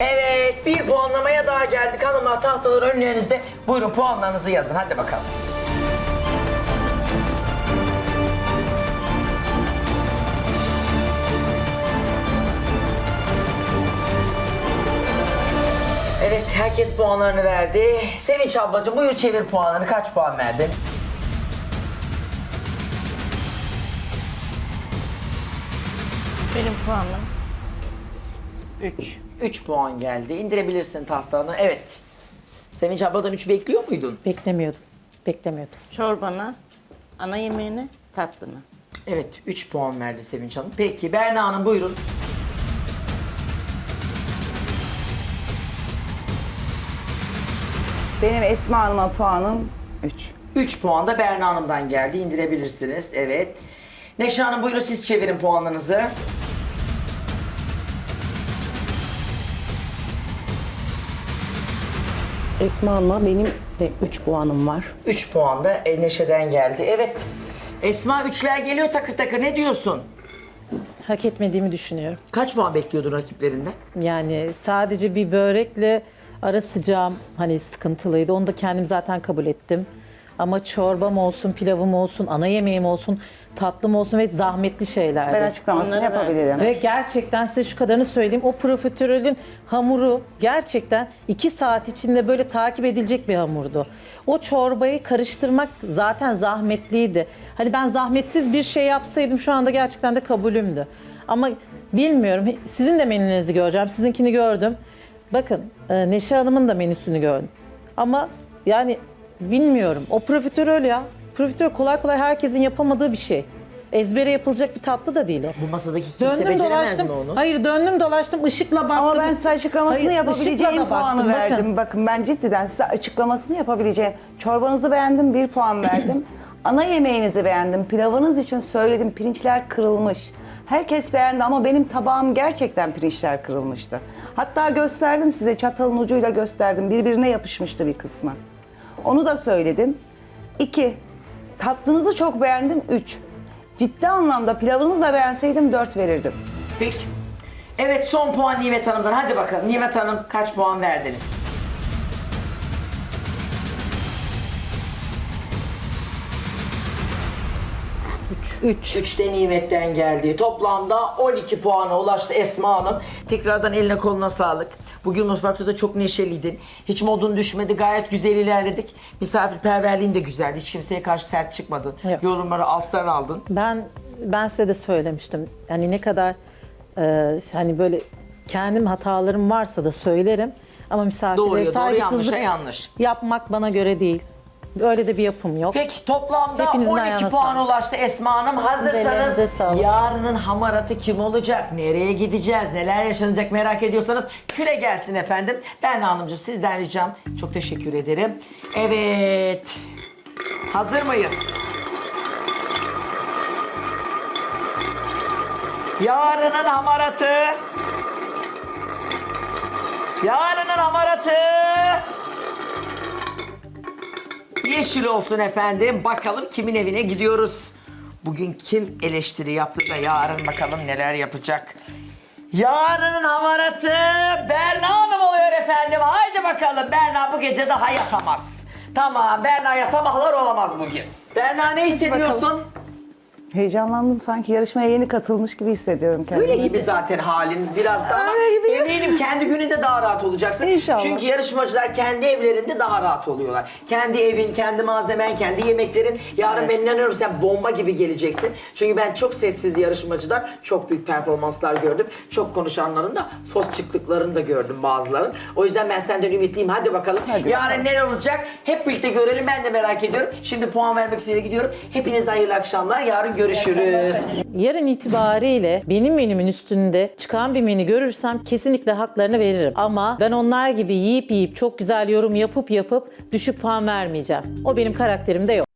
Evet bir puanlamaya daha geldik hanımlar tahtalar önlerinizde. Buyurun puanlarınızı yazın hadi bakalım. Evet herkes puanlarını verdi. Sevinç ablacığım buyur çevir puanlarını kaç puan verdin? Benim puanım 3. 3 puan geldi. İndirebilirsin tahtanı. Evet. Sevinç abladan 3 bekliyor muydun? Beklemiyordum. Beklemiyordum. Çorbana, ana yemeğine, tatlına. Evet 3 puan verdi Sevinç Hanım. Peki Berna Hanım buyurun. Benim Esma Hanım'a puanım 3. 3 puan da Berna Hanım'dan geldi. İndirebilirsiniz. Evet. Neşe Hanım buyurun siz çevirin puanlarınızı. Esma Hanım'a benim de 3 puanım var. 3 puan da e, Neşe'den geldi. Evet. Esma üçler geliyor takır takır. Ne diyorsun? Hak etmediğimi düşünüyorum. Kaç puan bekliyordun rakiplerinden? Yani sadece bir börekle ara sıcağım hani sıkıntılıydı. Onu da kendim zaten kabul ettim. Ama çorbam olsun, pilavım olsun, ana yemeğim olsun, tatlım olsun ve zahmetli şeylerdi. Ben açıklamasını Onları yapabilirim. Ve gerçekten size şu kadarını söyleyeyim. O profiterolün hamuru gerçekten iki saat içinde böyle takip edilecek bir hamurdu. O çorbayı karıştırmak zaten zahmetliydi. Hani ben zahmetsiz bir şey yapsaydım şu anda gerçekten de kabulümdü. Ama bilmiyorum. Sizin de menünüzü göreceğim. Sizinkini gördüm. Bakın e, Neşe Hanım'ın da menüsünü gördüm. Ama yani bilmiyorum. O profiterol ya. Profiterol kolay kolay herkesin yapamadığı bir şey. Ezbere yapılacak bir tatlı da değil o. Bu masadaki kimse Döndüm beceremez dolaştım. mi onu? Hayır döndüm dolaştım ışıkla baktım. Ama ben size açıklamasını Hayır, yapabileceğim da puanı baktım, verdim. Bakın. Bakın. ben cidden size açıklamasını yapabileceğim. Çorbanızı beğendim, bir puan verdim. Ana yemeğinizi beğendim. Pilavınız için söyledim, pirinçler kırılmış. Herkes beğendi ama benim tabağım gerçekten pirinçler kırılmıştı. Hatta gösterdim size, çatalın ucuyla gösterdim. Birbirine yapışmıştı bir kısmı. Onu da söyledim. İki, tatlınızı çok beğendim. Üç, ciddi anlamda pilavınızı da beğenseydim dört verirdim. Peki. Evet son puan Nimet Hanım'dan. Hadi bakalım Nimet Hanım kaç puan verdiniz? Üç. 3 de Nimet'ten geldi. Toplamda 12 puana ulaştı Esma Hanım. Tekrardan eline koluna sağlık. Bugün mutfakta da çok neşeliydin. Hiç modun düşmedi. Gayet güzel ilerledik. Misafirperverliğin de güzeldi. Hiç kimseye karşı sert çıkmadın. Yok. Yorumları alttan aldın. Ben ben size de söylemiştim. Yani ne kadar e, hani böyle kendim hatalarım varsa da söylerim. Ama misafirlere Doğruya doğru, saygısızlık yanlışa yanlış. yapmak bana göre değil. Öyle de bir yapım yok. Peki toplamda Hepinizin 12 ayağına puan sağlık. ulaştı Esma Hanım. Hazırsanız sağlık. yarının hamaratı kim olacak? Nereye gideceğiz? Neler yaşanacak merak ediyorsanız küre gelsin efendim. Ben Hanımcığım sizden ricam. Çok teşekkür ederim. Evet. Hazır mıyız? Yarının hamaratı. Yarının hamaratı. Yeşil olsun efendim. Bakalım kimin evine gidiyoruz. Bugün kim eleştiri yaptı da yarın bakalım neler yapacak. Yarının hamaratı Berna Hanım oluyor efendim. Haydi bakalım Berna bu gece daha yatamaz. Tamam Berna'ya sabahlar olamaz bugün. Berna ne hissediyorsun? Heyecanlandım sanki yarışmaya yeni katılmış gibi hissediyorum kendimi. Öyle gibi zaten halin biraz daha ama Öyle gibi. eminim kendi gününde daha rahat olacaksın. İnşallah. Çünkü yarışmacılar kendi evlerinde daha rahat oluyorlar. Kendi evin, kendi malzemen, kendi yemeklerin. Yarın ben inanıyorum sen bomba gibi geleceksin. Çünkü ben çok sessiz yarışmacılar, çok büyük performanslar gördüm. Çok konuşanların da fos çıktıklarını da gördüm bazıların. O yüzden ben senden ümitliyim. Hadi bakalım. Hadi Yarın bakalım. neler olacak? Hep birlikte görelim. Ben de merak ediyorum. Şimdi puan vermek üzere gidiyorum. Hepinize hayırlı akşamlar. Yarın görüşürüz. Yarın itibariyle benim menümün üstünde çıkan bir menü görürsem kesinlikle haklarını veririm. Ama ben onlar gibi yiyip yiyip çok güzel yorum yapıp yapıp düşük puan vermeyeceğim. O benim karakterimde yok.